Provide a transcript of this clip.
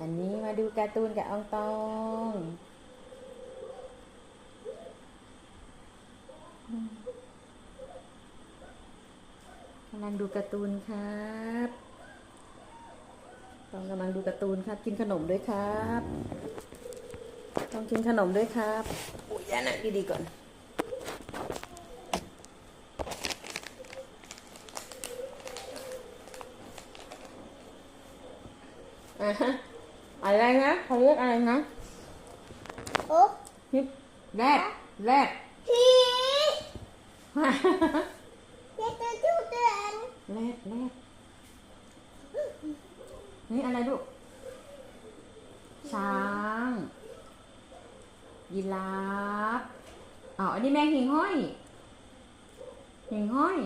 อันนี้มาดูการ์ตูนกับอองตองกำลังดูการ์ตูนครับต้องกำลังดูการ์ตูนครับ กินขนมด้วยครับ ต้องกินขนมด้วยครับอุ้ยอย่านั่งดีๆก่อนอะฮะ อะไรนะเขาเรียกอะไรนะโอ้ฮิปแรดแรดพีเด็กตัวจุดเดือนแรดแรดนี่อะไรลูกช้างยีราฟอ๋ออันนี้แมงหิ่งห้อยหิ่งห้อย